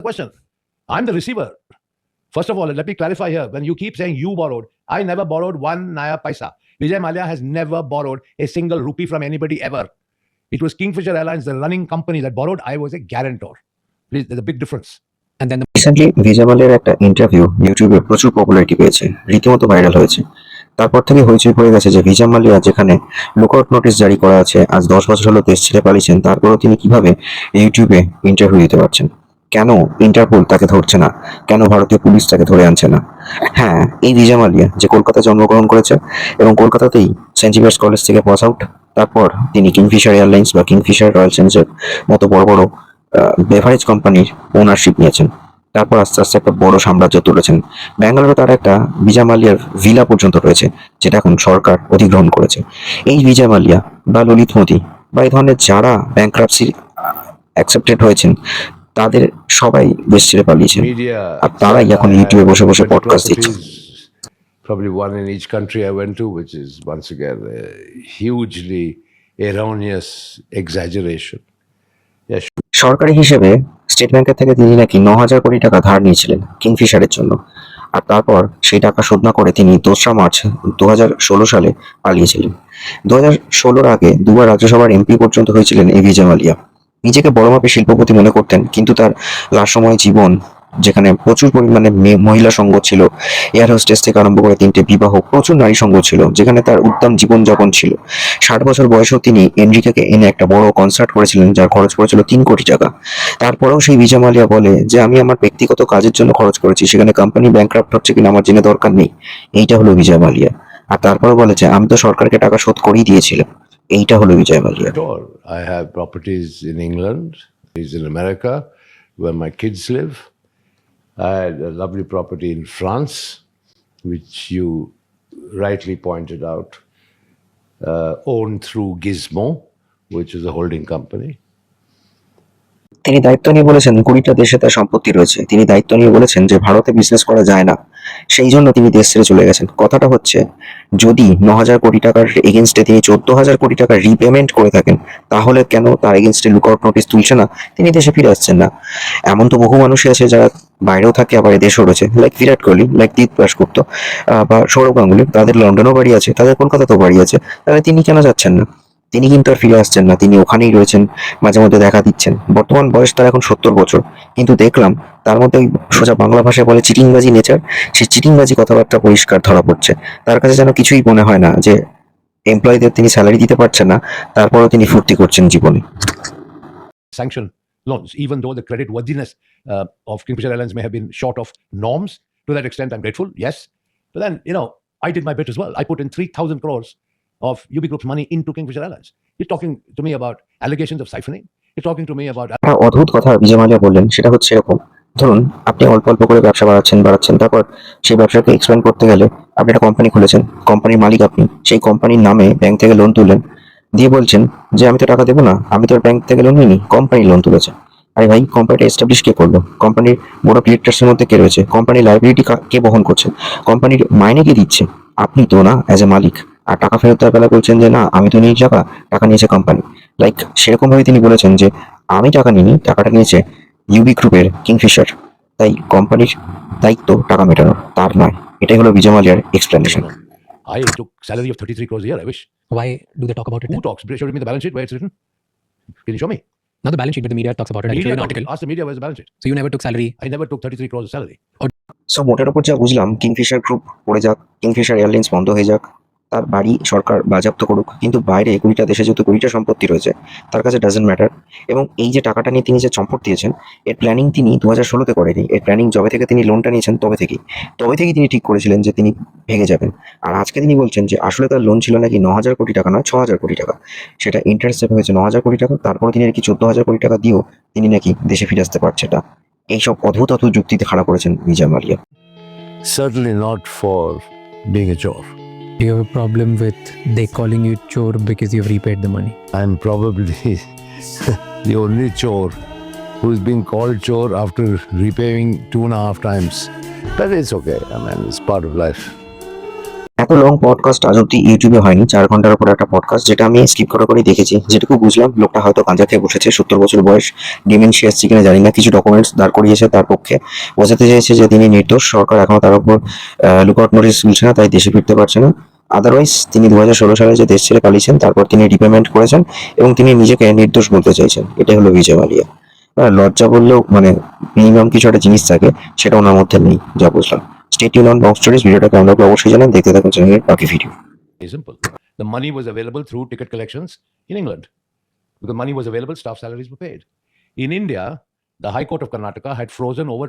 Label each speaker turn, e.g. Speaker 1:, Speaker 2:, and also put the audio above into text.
Speaker 1: question. I'm the receiver. First of all, let me clarify here. When you keep saying you borrowed, I never borrowed one naya paisa. Vijay Malia has never borrowed a single rupee from anybody ever. It was Kingfisher Airlines, the running company that borrowed. I was a guarantor. Please, there's a big difference.
Speaker 2: And then the
Speaker 3: recently ভিজামালের একটা interview ইউটিউবে প্রচুর popularity পেয়েছে রীতিমতো viral হয়েছে তারপর থেকে হইচই পড়ে গেছে যে ভিজা মালিয়া যেখানে লুকআউট নোটিশ জারি করা আছে আজ দশ বছর হলো দেশ ছেড়ে পালিয়েছেন তারপরেও তিনি কীভাবে ইউটিউবে ইন্টারভিউ দিতে পারছেন কেন ইন্টারপোল তাকে ধরছে না? কেন ভারতীয় পুলিশ তাকে ধরে আনছে না? হ্যাঁ এই ভিজা মালিয়া যে কলকাতায় জন্মগ্রহণ করেছে এবং কলকাতাতেই সেন্ট জিভার্স কলেজ থেকে পাস আউট, তারপর তিনি কিংফিশার এয়ারলাইন্স বা কিংফিশার রয়্যাল সেন্সের মতো বড় বড় বেভারেজ কোম্পানির ওনারশিপ নিয়েছেন। তারপর আস্তে আস্তে একটা বড় সাম্রাজ্য তুলেছেন। ব্যাঙ্গালোরে তার একটা ভিজা মালিয়ার ভিলা পর্যন্ত রয়েছে, যেটা এখন সরকার অধিগ্রহণ করেছে। এই ভিজা মালিয়া বা ললিত মোদি বা এই ধরনের যারা ব্যাংক্রাপসি অ্যাকসেপ্টেড হয়েছেন তাদের সবাই দেশ ছেড়ে পালিয়েছেন।
Speaker 1: Media.
Speaker 3: আর তারাই এখন ইউটিউবে বসে বসে পডকাস্ট দিচ্ছে
Speaker 1: Probably one in each country I went to, which is once again a hugely erroneous exaggeration.
Speaker 3: সরকারি হিসেবে স্টেট ব্যাংকের থেকে তিনি নাকি ন হাজার কোটি টাকা ধার নিয়েছিলেন কিংফিশারের জন্য। আর তারপর সেই টাকা শোধ না করে তিনি দোসরা মার্চ দু ষোলো সালে পালিয়েছিলেন। দু হাজার ষোলোর আগে দুবার রাজ্যসভার এমপি পর্যন্ত হয়েছিলেন এই ভিজা মালিয়া নিজেকে বড় মাপের শিল্পপতি মনে করতেন, কিন্তু তার লাসময় জীবন, যেখানে প্রচুর পরিমাণে মহিলা সঙ্গ ছিল, এয়ার হোস্টেস থেকে আরম্ভ করে তিনটে বিবাহ, প্রচুর নারী সঙ্গ ছিল, যেখানে তার উত্তম জীবনযাপন ছিল। ষাট বছর বয়সেও তিনি এনরিকাকে এনে একটা বড় কনসার্ট করেছিলেন, যার খরচ পড়েছিল তিন কোটি টাকা। তারপরেও সেই ভিজা মালিয়া বলে যে, আমি আমার ব্যক্তিগত কাজের জন্য খরচ করেছি, সেখানে কোম্পানি ব্যাংক্রাফ্ট হচ্ছে কিনা আমার জেনে দরকার নেই। এইটা হলো বিজয় মালিয়া। আর তারপরে বলে যে, আমি তো সরকারকে টাকা শোধ করেই দিয়েছিলাম। এইটা হলো Vijay Malia
Speaker 1: at all. I have properties in England, properties in America, where my kids live. I had a lovely property in France, which you rightly pointed out, uh, owned through Gizmo, which is a holding company.
Speaker 3: তিনি দায়িত্ব নিয়ে বলেছেন, কুড়িটা দেশে তার সম্পত্তি রয়েছে। তিনি দায়িত্ব নিয়ে বলেছেন যে, ভারতে বিজনেস করা যায় না। সেই জন্য তিনি দেশ ছেড়ে চলে গেছেন। কথাটা হচ্ছে, যদি ন হাজার কোটি টাকার এগেনস্টে তিনি চোদ্দ হাজার কোটি টাকা রিপেমেন্ট করে থাকেন, তাহলে কেন তার এগেনস্টে লুকআউট নোটিস তুলছে না? তিনি দেশে ফিরে আসছেন না। এমন তো বহু মানুষই আছে যারা বাইরেও থাকে, আবার দেশেও রয়েছে। লাইক বিরাট কোহলি লাইক দীপ দাসগুপ্ত বা সৌরভ গাঙ্গুলি, তাদের লন্ডনেও বাড়ি আছে, তাদের কলকাতাতেও বাড়ি আছে। তাহলে তিনি কেন যাচ্ছেন না? তিনি কিন্তু আর ফিরে আসছেন না তিনি ওখানেই রয়েছেন মাঝে মধ্যে দেখা দিচ্ছেন বর্তমান বয়স তার এখন সত্তর বছর কিন্তু দেখলাম তার মধ্যে সোজা বাংলা ভাষায় বলে চিটিংবাজি নেচার সেই চিটিংবাজি কথাবার্তা পরিষ্কার ধরা পড়ছে তার কাছে যেন কিছুই মনে হয় না যে এমপ্লয়ীদের তিনি স্যালারি দিতে পারছেন না তারপরেও তিনি ফুর্তি করছেন জীবনে
Speaker 1: sanction loans, even though the credit worthiness uh, of Kingfisher Airlines may have been short of norms. To that extent, I'm grateful, yes. But then, you know, I did my bit as well. I put in 3,000 crores of UB Group's money into Kingfisher Airlines. You're talking to me about allegations of siphoning. You're talking to me about
Speaker 3: একটা অদ্ভুত কথা বিজয় মালিয়া বললেন, সেটা হচ্ছে এরকম। ধরুন, আপনি অল্প অল্প করে ব্যবসা বাড়াচ্ছেন বাড়াচ্ছেন, তারপর সেই ব্যবসাকে এক্সপ্যান্ড করতে গেলে আপনি একটা কোম্পানি খুলেছেন কোম্পানির মালিক আপনি। সেই কোম্পানির নামে ব্যাংক থেকে লোন তুললেন। দিয়ে বলছেন যে, আমি তো টাকা দেবো না, আমি তো ব্যাংক থেকে লোন নিইনি কোম্পানি লোন তুলেছে। আরে ভাই কোম্পানিটা এস্টাবলিশ কে করল? কোম্পানির বড় ডিরেক্টরসের মধ্যে কে রয়েছে? কোম্পানির লাইবিলিটি কে বহন করছে? কোম্পানির মাইনে কে দিচ্ছে? আপনি তো না অ্যাজ এ মালিক। আর টাকা ফেরত দেওয়ার বেলা বলছেন যে না আমি তো নিই টাকা টাকা নিয়েছে কোম্পানি লাইক সেরকম ভাবে তিনি বলেছেন যে আমি টাকা নিইনি টাকাটা নিয়েছে ইউবি গ্রুপের কিংফিশার তাই কোম্পানির দায়িত্ব টাকা মেটানো তার নয় এটাই হলো Vijay মালিয়ার explanation
Speaker 1: I took salary of 33 crores a year. I wish.
Speaker 2: why do they talk about it?
Speaker 1: Who
Speaker 2: Then?
Speaker 1: talks? Show me the balance sheet where it's written. Can you show me?
Speaker 2: Not the balance sheet, but the media talks about it. Can an article.
Speaker 1: ask the media where's the balance sheet.
Speaker 2: So you never took salary.
Speaker 1: I never took 33 crores of salary.
Speaker 3: So মোটের উপর যা বুঝলাম Kingfisher group পড়ে যাক Kingfisher airlines বন্ধ হয়ে যাক তার বাড়ি সরকার বাজেয়াপ্ত করুক, কিন্তু বাইরে কুড়িটা দেশে যেহেতু কুড়িটা সম্পত্তি রয়েছে, তার কাছে ডাজেন্ট ম্যাটার এবং এই যে টাকাটা নিয়ে তিনি যে চম্পট দিয়েছেন, এর প্ল্যানিং তিনি দু হাজার ষোলোতে করেনি। এর প্ল্যানিং যবে থেকে তিনি লোনটা নিয়েছেন তবে থেকেই। তবে থেকেই তিনি ঠিক করেছিলেন যে তিনি ভেঙে যাবেন। আর আজকে তিনি বলছেন যে আসলে তার লোন ছিল নাকি ন হাজার কোটি টাকা নয় ছ হাজার কোটি টাকা। সেটা ইন্টারেস্ট হয়েছে ন হাজার কোটি টাকা তারপরে তিনি নাকি চোদ্দ হাজার কোটি টাকা দিয়েও তিনি নাকি দেশে ফিরে আসতে পারছে না। এইসব অদ্ভুত অদ্ভুত যুক্তিতে খাড়া করেছেন Vijay Mallya
Speaker 1: Certainly not for being.
Speaker 4: Do you have a problem with they calling you chore because you've repaid the money?
Speaker 1: I'm probably the only chore who's been called chore after repaying two and a half times. But it's okay. I mean, it's part of life.
Speaker 3: এত long podcast আজ অব্দি ইউটিউবে হয়নি। চার ঘণ্টার উপর একটা podcast যেটা আমি স্কিপ করা করে দেখেছি। যেটুকু বুঝলাম, লোকটা হয়তো গাঁজা খেয়ে বসেছে, সত্তর বছর বয়স ডিমেনশিয়া এসছে কিনা জানি না, কিছু ডকুমেন্টস দাঁড় করিয়েছে তার পক্ষে। বোঝাতে চেয়েছে যে তিনি নির্দোষ, সরকার এখনও তার উপর লুকআউট নোটিস মিলছে না, তাই দেশে ফিরতে পারছে না। আদারওয়াইজ তিনি দু হাজার ষোলো সালে যে দেশ ছেড়ে পালিয়েছেন, তারপর তিনি রিপেমেন্ট করেছেন এবং তিনি নিজেকে নির্দোষ বলতে চাইছেন। এটাই হলো বিজয় মালিয়া। লজ্জা বললেও মানে মিনিমাম কিছু একটা জিনিস থাকে, সেটা ওনার মধ্যে নেই, যা বুঝলাম। State Yoon on box stories ভিডিওটা কেমন লাগলো অবশ্যই জানান দেখতে থাকুন চ্যানেলের বাকি video
Speaker 1: Very simple. The money was available through ticket collections in England. Because money was available, staff salaries were paid. In India, the High Court of Karnataka had frozen over